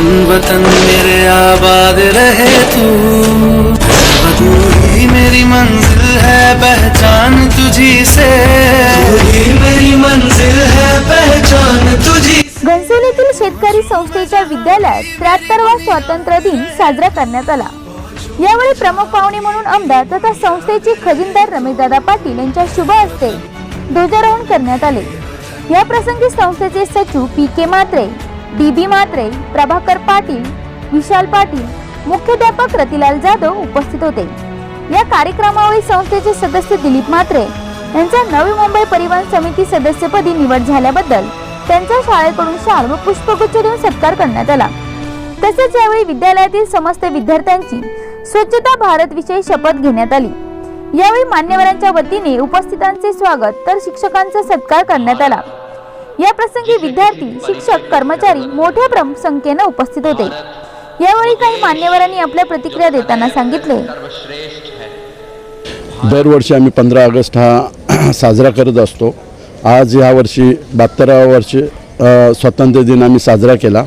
वतन वतन मेरे आबाद रहे तू। तू ही मेरी मंजिल है पहचान तुझी से। ही मेरी मंजिल है पहचान तुझी घनसोलीतील शेतकरी संस्थेच्या विद्यालयात त्र्याहत्तरवा स्वातंत्र्य दिन साजरा करण्यात आला. यावेळी प्रमुख पाहुणे म्हणून आमदार तथा संस्थेचे खजिनदार रमेशदादा पाटील यांच्या शुभ हस्ते ध्वजारोहण करण्यात आले. या प्रसंगी संस्थेचे सचिव P K Matre D B Matre Prabhakar Patil Vishal Patil मुख्याध्यापक रतिलाल जाधव उपस्थित होते. या कार्यक्रमावेळी संस्थेचे सदस्य दिलीप मात्रे यांचा नवी मुंबई परिवहन समिती सदस्यपदी निवड झाल्याबद्दल त्यांच्या शाळेकडून शाल व पुष्पगुच्छ देऊन सत्कार करण्यात आला. तसेच यावेळी विद्यालयातील समस्त विद्यार्थ्यांची स्वच्छता भारत विषयी शपथ घेण्यात आली. यावेळी मान्यवरांच्या वतीने उपस्थितांचे स्वागत तर शिक्षकांचा सत्कार करण्यात आला. या प्रसंगी विद्यार्थी शिक्षक कर्मचारी मोठ्या प्रम संख्येनं उपस्थित होते. यावेळी काही मान्यवरांनी आपल्या प्रतिक्रिया देताना सांगितले. दरवर्षी आम्ही पंधरा ऑगस्ट हा साजरा करत असतो. आज यावर्षी वर्षी वर्ष वर्षी स्वातंत्र्य दिन आम्ही साजरा केला.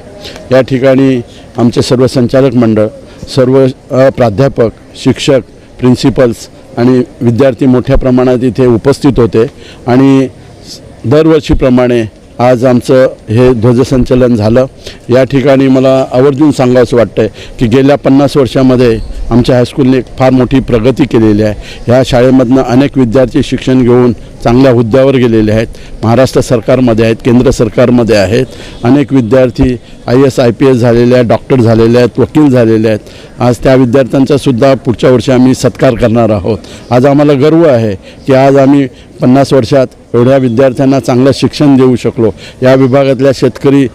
या ठिकाणी आमचे सर्व संचालक मंडळ सर्व प्राध्यापक शिक्षक प्रिन्सिपल्स आणि विद्यार्थी मोठ्या प्रमाणात इथे उपस्थित होते. आणि दरवर्षीप्रमाणे आज आमचं हे ध्वजसंचलन झालं. या ठिकाणी मला आवर्जून सांगावंसं वाटतं आहे की गेल्या पन्नास वर्षामध्ये आमच्या हायस्कूलने फार मोठी प्रगती केलेली आहे. ह्या शाळेमधनं अनेक विद्यार्थी शिक्षण घेऊन चांगल्या हुद्द्यावर गेलेले आहेत. महाराष्ट्र सरकारमध्ये आहेत केंद्र सरकारमध्ये आहेत. अनेक विद्यार्थी I S I P S झालेले आहेत डॉक्टर झालेले आहेत वकील झालेले आहेत. आज त्या विद्यार्थ्यांचासुद्धा पुढच्या वर्षी आम्ही सत्कार करणार आहोत. आज आम्हाला गर्व आहे की आज आम्ही पन्नास वर्षात एवढ्या विद्यार्थ्यांना चांगलं शिक्षण देऊ शकलो. या विभागातल्या शेतकरी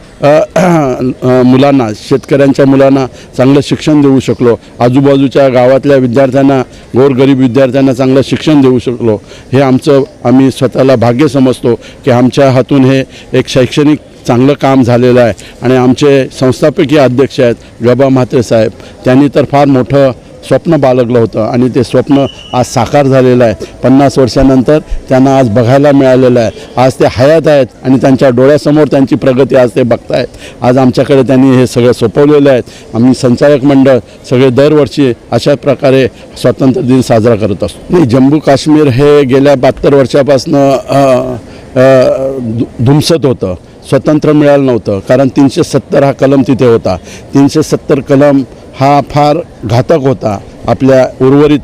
मुलांना शेतकऱ्यांच्या मुलांना चांगलं शिक्षण देऊ शकलो. आजूबाजूच्या गावातल्या विद्यार्थ्यांना गोरगरीब विद्यार्थ्यांना चांगलं शिक्षण देऊ शकलो. हे आमचं आम्ही स्वतःला भाग्य समजतो की आमच्या हातून हे एक शैक्षणिक चांगलं काम झालेलं आहे. आणि आमचे संस्थापकीय अध्यक्ष आहेत गबा म्हात्रे साहेब. त्यांनी तर फार मोठं स्वप्न बाळगलं होतं आणि ते स्वप्न आज साकार झालेलं आहे. पन्नास वर्षानंतर त्यांना आज बघायला मिळालेलं आहे. आज ते हयात आहेत आणि त्यांच्या डोळ्यासमोर त्यांची प्रगती आज ते बघतायत. आज आमच्याकडे त्यांनी हे सगळं सोपवलेलं आहे. आम्ही संचालक मंडळ सगळे दरवर्षी अशा प्रकारे स्वातंत्र्य दिन साजरा करत असतो. नाही जम्मू काश्मीर हे गेल्या बहात्तर वर्षापासून धुमसत होतं. स्वतंत्र मिळालं नव्हतं. कारण तीनशे सत्तर हा कलम तिथे होता. तीनशे सत्तर कलम हा फार घातक होता आपल्या उर्वरित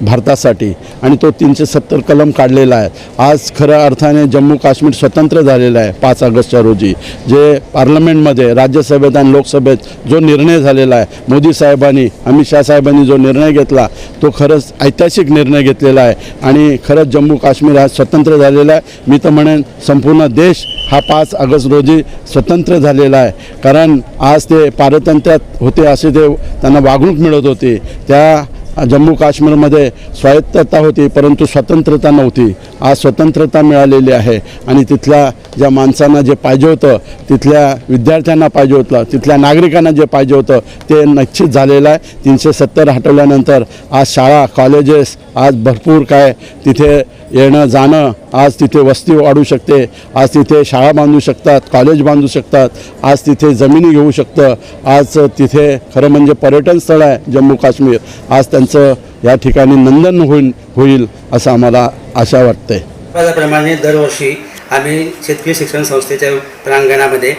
भारतासाठी आणि तो तीनशे सत्तर कलम काढलेला आहे. आज खऱ्या अर्थाने जम्मू काश्मीर स्वतंत्र झालेलं आहे पाच ऑगस्टच्या रोजी. जे पार्लमेंटमध्ये राज्यसभेत आणि लोकसभेत जो निर्णय झालेला आहे मोदी साहेबांनी अमित शाह साहेबांनी जो निर्णय घेतला तो खरंच ऐतिहासिक निर्णय घेतलेला आहे. आणि खरंच जम्मू काश्मीर हा स्वतंत्र झालेला आहे. मी तर म्हणेन संपूर्ण देश हा पाच ऑगस्ट रोजी स्वतंत्र झालेला आहे. कारण आज ते पारतंत्र्यात होते असे ते त्यांना वागणूक मिळत होती. त्या जम्मू काश्मीरमध्ये स्वायत्तता होती परंतु स्वतंत्रता नव्हती. आज स्वतंत्रता मिळालेली आहे. आणि तिथल्या ज्या माणसांना जे पाहिजे होतं तिथल्या विद्यार्थ्यांना पाहिजे होतं तिथल्या नागरिकांना जे पाहिजे होतं ते निश्चित झालेलं आहे. तीनशे सत्तर हटवल्यानंतर आज शाळा कॉलेजेस आज भरपूर काय तिथे येणं जाणं आज तिथे वस्ती वाढू शकते. आज तिथे शाळा बांधू शकतात कॉलेज बांधू शकतात. आज तिथे जमिनी घेऊ शकतं. आज तिथे खरं म्हणजे पर्यटन स्थळ आहे जम्मू काश्मीर आज त्यांचं या ठिकाणी नंदन होईल होईल असं आम्हाला आशा वाटते. त्याप्रमाणे दरवर्षी आम्ही शेतकरी शिक्षण संस्थेच्या प्रांगणामध्ये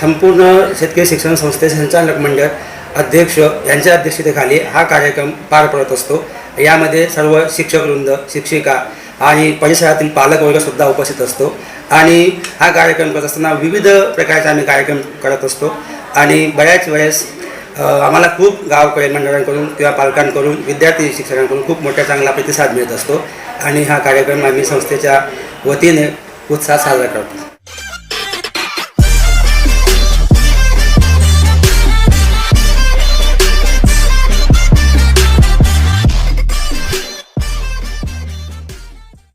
संपूर्ण शेतकरी शिक्षण संस्थेचे संचालक मंडळ अध्यक्ष यांच्या अध्यक्षतेखाली हा कार्यक्रम पार पडत असतो. यामध्ये सर्व शिक्षकवृंद शिक्षिका आणि परिसरातील पालक पालकवर्गसुद्धा उपस्थित असतो. आणि हा कार्यक्रम करत असताना विविध प्रकारचे आम्ही कार्यक्रम करत असतो. आणि बऱ्याच वेळेस आम्हाला खूप गावकडे मंडळांकडून किंवा पालकांकडून विद्यार्थी शिक्षकांकडून खूप मोठ्या चांगला प्रतिसाद मिळत असतो. आणि हा कार्यक्रम आम्ही संस्थेच्या वतीने उत्साहात साजरा करतो.